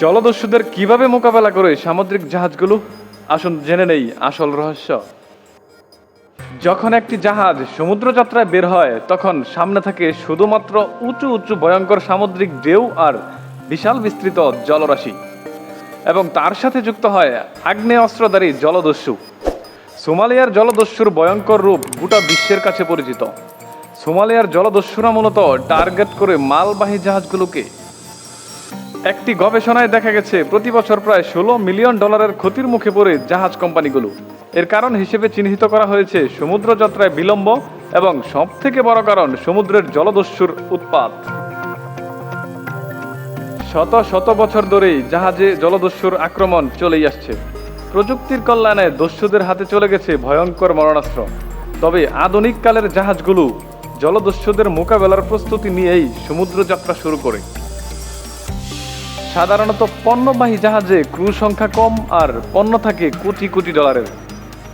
জলদস্যুদের কীভাবে মোকাবেলা করে সামুদ্রিক জাহাজগুলো? আসুন জেনে নেই আসল রহস্য। যখন একটি জাহাজ সমুদ্র যাত্রায় বের হয়, তখন সামনে থাকে শুধুমাত্র উঁচু উঁচু ভয়ঙ্কর সামুদ্রিক ঢেউ আর বিশাল বিস্তৃত জলরাশি। এবং তার সাথে যুক্ত হয় আগ্নেয় অস্ত্রধারী জলদস্যু। সোমালিয়ার জলদস্যুর ভয়ঙ্কর রূপ গোটা বিশ্বের কাছে পরিচিত। সোমালিয়ার জলদস্যুরা মূলত টার্গেট করে মালবাহী জাহাজগুলোকে একটি গবেষণায় দেখা গেছে, প্রতি বছর প্রায় ষোলো মিলিয়ন ডলারের ক্ষতির মুখে পড়ে জাহাজ কোম্পানিগুলো। এর কারণ হিসেবে চিহ্নিত করা হয়েছে সমুদ্র যাত্রায় বিলম্ব এবং সব থেকে বড় কারণ সমুদ্রের জলদস্যুর উৎপাত। শত শত বছর ধরেই জাহাজে জলদস্যুর আক্রমণ চলেই আসছে। প্রযুক্তির কল্যাণে দস্যুদের হাতে চলে গেছে ভয়ঙ্কর মরণাস্ত্র। তবে আধুনিক কালের জাহাজগুলো জলদস্যুদের মোকাবেলার প্রস্তুতি নিয়েই সমুদ্রযাত্রা শুরু করে। সাধারণত পণ্যবাহী জাহাজে ক্রু সংখ্যা কম আর পণ্য থাকে কোটি কোটি ডলারের।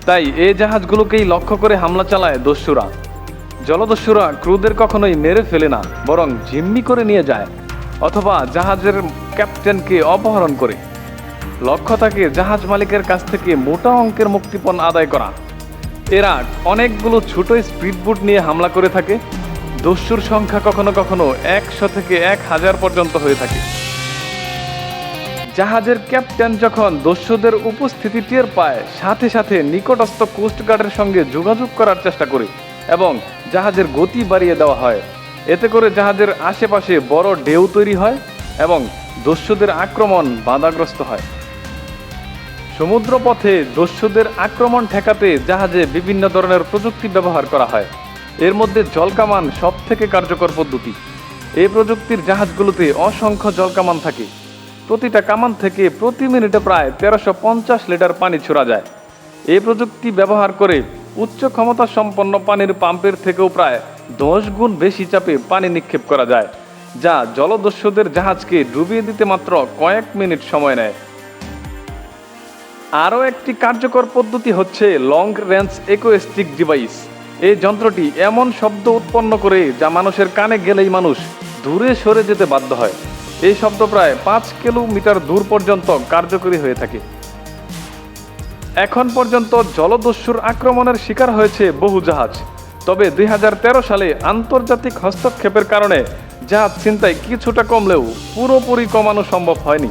তাই এই জাহাজগুলোকেই লক্ষ্য করে হামলা চালায় দস্যুরা। জলদস্যুরা ক্রুদের কখনোই মেরে ফেলে না, বরং জিম্মি করে নিয়ে যায়, অথবা জাহাজের ক্যাপ্টেনকে অপহরণ করে। লক্ষ্য থাকে জাহাজ মালিকের কাছ থেকে মোটা অঙ্কের মুক্তিপণ আদায় করা। এরা অনেকগুলো ছোট স্পিডবোট নিয়ে হামলা করে থাকে। দস্যুর সংখ্যা কখনো কখনো একশো থেকে এক হাজার পর্যন্ত হয়ে থাকে। জাহাজের ক্যাপ্টেন যখন দস্যুদের উপস্থিতি টের পায়, সাথে সাথে নিকটস্থ কোস্টগার্ডের সঙ্গে যোগাযোগ করার চেষ্টা করে এবং জাহাজের গতি বাড়িয়ে দেওয়া হয়। এতে করে জাহাজের আশেপাশে বড় ঢেউ তৈরি হয় এবং দস্যুদের আক্রমণ বাধাগ্রস্ত হয়। সমুদ্রপথে দস্যুদের আক্রমণ ঠেকাতে জাহাজে বিভিন্ন ধরনের প্রযুক্তি ব্যবহার করা হয়। এর মধ্যে জলকামান সব থেকে কার্যকর পদ্ধতি। এই প্রযুক্তির জাহাজগুলোতে অসংখ্য জলকামান থাকে। প্রতিটা কামান থেকে প্রতি মিনিটে প্রায় তেরোশো পঞ্চাশ লিটার পানি ছোড়া যায়। এই প্রযুক্তি ব্যবহার করে উচ্চ ক্ষমতা সম্পন্ন পানির পাম্পের থেকেও প্রায় দশ গুণ বেশি চাপে পানি নিক্ষেপ করা যায়, যা জলদস্যুদের জাহাজকে ডুবিয়ে দিতে মাত্র কয়েক মিনিট সময় নেয়। আরও একটি কার্যকর পদ্ধতি হচ্ছে লং রেঞ্জ একোস্টিক ডিভাইস এই যন্ত্রটি এমন শব্দ উৎপন্ন করে যা মানুষের কানে গেলেই মানুষ দূরে সরে যেতে বাধ্য হয়। এই শব্দ প্রায় পাঁচ কিলোমিটার দূর পর্যন্ত কার্যকরী হয়ে থাকে। এখন পর্যন্ত জলদস্যুর আক্রমণের শিকার হয়েছে বহু জাহাজ। তবে দুই হাজার তেরো সালে আন্তর্জাতিক হস্তক্ষেপের কারণে জাহাজ চিন্তায় কিছুটা কমলেও পুরোপুরি কমানো সম্ভব হয়নি।